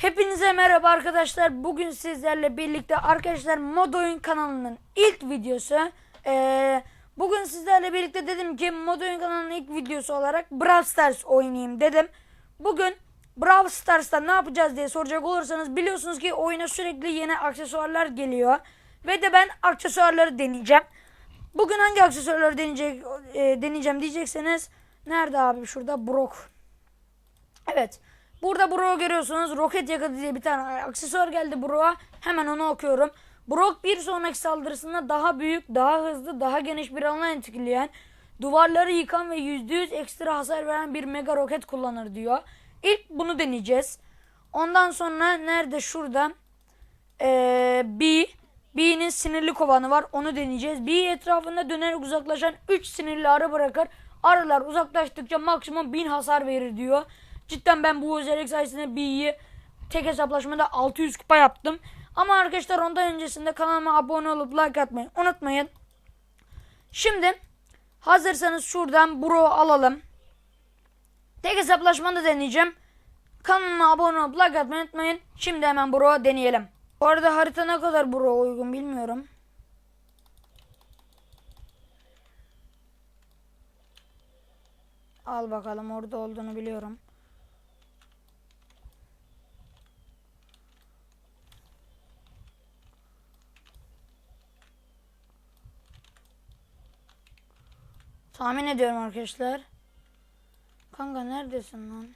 Hepinize merhaba arkadaşlar. Bugün sizlerle birlikte arkadaşlar Mod Oyun kanalının ilk videosu. Ee, bugün sizlerle birlikte dedim ki Mod Oyun kanalının ilk videosu olarak Brawl Stars oynayayım dedim. Bugün Brawl Stars'ta ne yapacağız diye soracak olursanız biliyorsunuz ki oyuna sürekli yeni aksesuarlar geliyor. Ve de ben aksesuarları deneyeceğim. Bugün hangi aksesuarları deneyecek, e, deneyeceğim diyecekseniz nerede abi şurada Brock. Evet. Burada Brock'u görüyorsunuz. Roket yakıtı diye bir tane aksesuar geldi Brock'a. Hemen onu okuyorum. Brock bir sonraki saldırısında daha büyük, daha hızlı, daha geniş bir alan etkileyen, duvarları yıkan ve %100 ekstra hasar veren bir mega roket kullanır diyor. İlk bunu deneyeceğiz. Ondan sonra nerede? Şurada. Ee, B. B'nin sinirli kovanı var. Onu deneyeceğiz. B etrafında dönerek uzaklaşan 3 sinirli arı bırakır. Arılar uzaklaştıkça maksimum 1000 hasar verir diyor. Cidden ben bu özellik sayesinde B'yi tek hesaplaşmada 600 kupa yaptım. Ama arkadaşlar ondan öncesinde kanalıma abone olup like atmayı unutmayın. Şimdi hazırsanız şuradan Bro alalım. Tek hesaplaşmada deneyeceğim. Kanalıma abone olup like atmayı unutmayın. Şimdi hemen Bro deneyelim. Bu arada harita ne kadar Bro uygun bilmiyorum. Al bakalım orada olduğunu biliyorum. Tahmin ediyorum arkadaşlar. Kanka neredesin lan?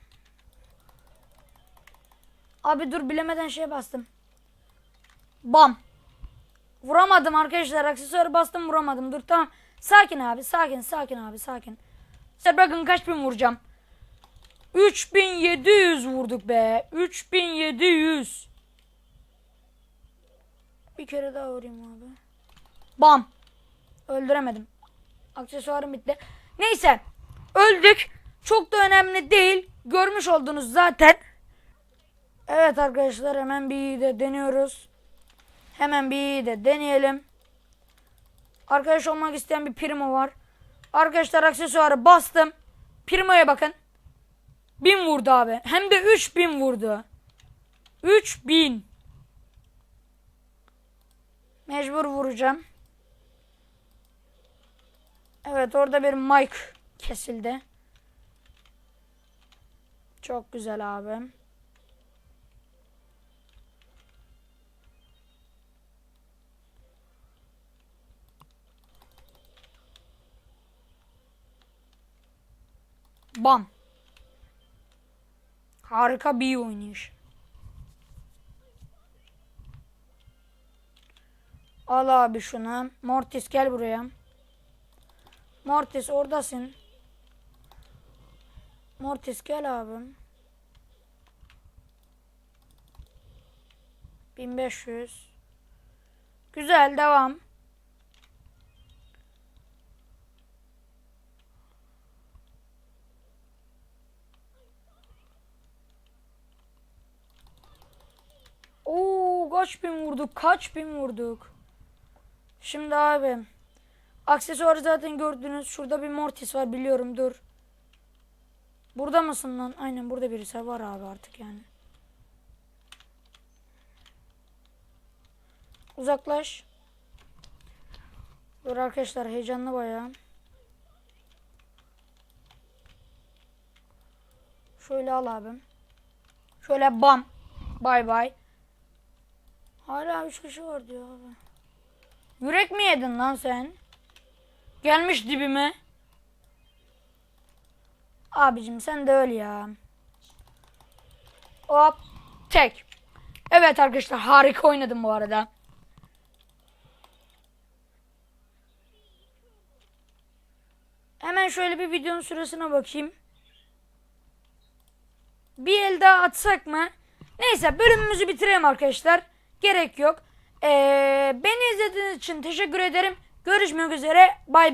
Abi dur bilemeden şeye bastım. Bam. Vuramadım arkadaşlar. Aksesuarı bastım vuramadım. Dur tamam. Sakin abi sakin sakin abi sakin. Size bakın kaç bin vuracağım. 3700 vurduk be. 3700. Bir kere daha vurayım abi. Bam. Öldüremedim. Aksesuarım bitti. Neyse. Öldük. Çok da önemli değil. Görmüş oldunuz zaten. Evet arkadaşlar hemen bir de deniyoruz. Hemen bir de deneyelim. Arkadaş olmak isteyen bir primo var. Arkadaşlar aksesuarı bastım. Primo'ya bakın. 1000 vurdu abi. Hem de 3000 vurdu. 3000. Mecbur vuracağım. Evet orada bir Mike kesildi. Çok güzel abi. Bam. Harika bir oynayış. Al abi şunu. Mortis gel buraya. Mortis oradasın. Mortis gel abim. 1500. Güzel devam. Oo kaç bin vurduk kaç bin vurduk. Şimdi abi aksesuarı zaten gördünüz. Şurada bir mortis var biliyorum dur. Burada mısın lan? Aynen burada birisi var abi artık yani. Uzaklaş. Dur arkadaşlar heyecanlı bayağı. Şöyle al abim. Şöyle bam. Bay bay. Hala üç kişi var diyor abi. Yürek mi yedin lan sen? Gelmiş dibime. Abicim sen de öl ya. Hop. Tek. Evet arkadaşlar harika oynadım bu arada. Hemen şöyle bir videonun süresine bakayım. Bir el daha atsak mı? Neyse bölümümüzü bitirelim arkadaşlar. Gerek yok. Ee, beni izlediğiniz için teşekkür ederim. Görüşmek üzere. Bay bay.